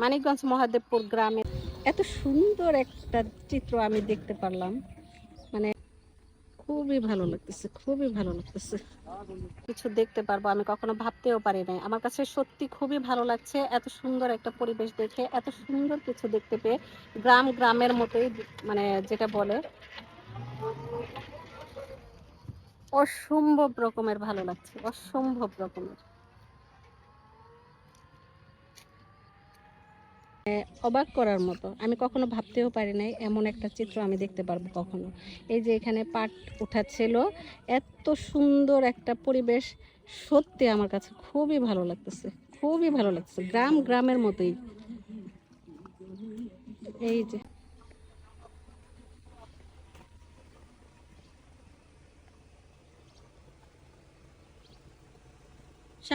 মানিকগঞ্জ মহাদেবপুর গ্রামে এত সুন্দর একটা চিত্র আমি দেখতে পারলাম। মানে খুবই ভালো লাগতেছে, খুবই ভালো লাগতেছে। কিছু দেখতে পারব আমি কখনো ভাবতেও পারি নাই। আমার কাছে সত্যি খুবই ভালো লাগছে এত সুন্দর একটা পরিবেশ দেখে, এত সুন্দর কিছু দেখতে পেয়ে গ্রাম গ্রামের মতোই মানে যেটা বলে, অসম্ভব রকমের ভালো লাগছে, অসম্ভব রকমের। অবাক করার মতো। আমি কখনো ভাবতেও পারি নাই, এমন একটা চিত্র আমি দেখতে পারব কখনো। এই যে এখানে পাট উঠাচ্ছিল, এত সুন্দর একটা পরিবেশ। সত্যি আমার কাছে খুবই ভালো লাগতেছে, খুবই ভালো লাগতেছে, গ্রাম গ্রামের মতোই। এই যে।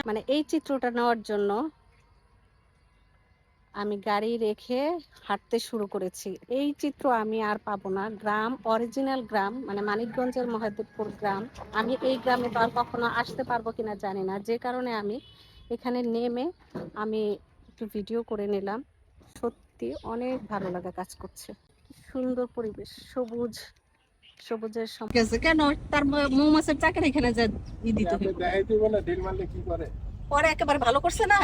মানে এই চিত্রটা নেওয়ার জন্য আমি গাড়ি রেখে হাঁটতে শুরু করেছি। এই চিত্র আমি আর পাবো না। গ্রাম অরিজিনাল গ্রাম মানে মানিকগঞ্জের মহাদেবপুর গ্রাম। আমি এই গ্রামে তো আর কখনো আসতে পারব কিনা জানি না। যে কারণে আমি এখানে নেমে আমি একটু ভিডিও করে নিলাম। সত্যি অনেক ভালো লাগা কাজ করছে। সুন্দর পরিবেশ সবুজ সবুজের কেন? তার মৌমাছির চাকের এখানে যা দিতে পরে একেবারে ভালো করছে না?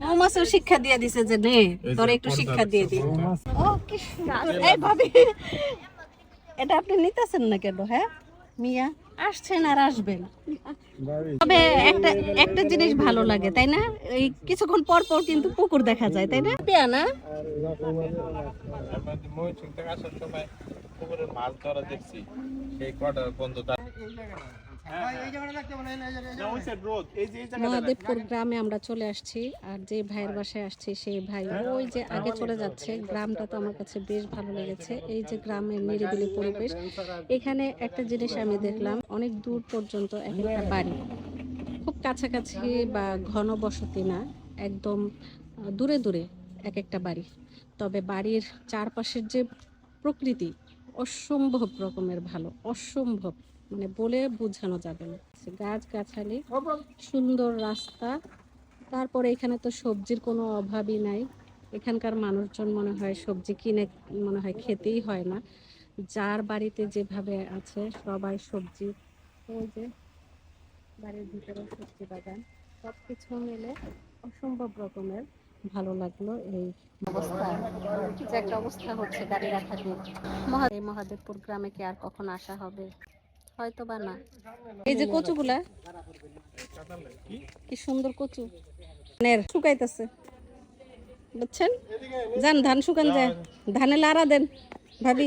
মৌমাছিও শিক্ষা দিয়ে দিছে যে নে তোর একটু শিক্ষা দিয়ে দি ও কি এই ভাবি এটা আপনি নিতেছেন না কেন হ্যাঁ? মিয়া আসছেন আর আসবেন। তবে একটা একটা জিনিস ভালো লাগে তাই না? এই কিছুক্ষণ পর পর কিন্তু পুকুর দেখা যায় তাই না? পেয়া না? মাছ ধরা দেখছি সেই কটা বন্ধ রোদ এই যে এই জায়গাটা মহাদেবপুর গ্রামে আমরা চলে আসছি আর যে ভাইয়ের বাসায় আসছি সেই ভাই ওই যে আগে চলে যাচ্ছে গ্রামটা তো আমার কাছে বেশ ভালো লেগেছে এই যে গ্রামের নিরিবিলি পরিবেশ। এখানে একটা জিনিস আমি দেখলাম অনেক দূর পর্যন্ত এক একটা বাড়ি খুব কাছাকাছি বা ঘন বসতি না একদম দূরে দূরে এক একটা বাড়ি। তবে বাড়ির চারপাশের যে প্রকৃতি অসম্ভব রকমের ভালো অসম্ভব। মানে বলে বোঝানো যাবে না। গাছ গাছালি সুন্দর রাস্তা তারপরে এখানে তো সবজির কোনো অভাবই নাই। এখানকার মানুষজন মনে হয় সবজি কিনে মনে হয় খেতেই হয় না। যার বাড়িতে যেভাবে আছে সবাই সবজি ওই যে বাড়ির ভিতরে সবজি বাগান সব কিছু মিলে অসম্ভব রকমের ভালো লাগল এই অবস্থা। যে একটা অবস্থা হচ্ছে গাড়ি রাখা দিয়ে মহাদেবপুর গ্রামে কি আর কখন আসা হবে? হয়তো বা না। এই যে কচুগুলা কি সুন্দর কচু। নের শুকাইতেছে। বুঝছেন? যান ধান শুকান যায়। ধানে লারা দেন ভাবি।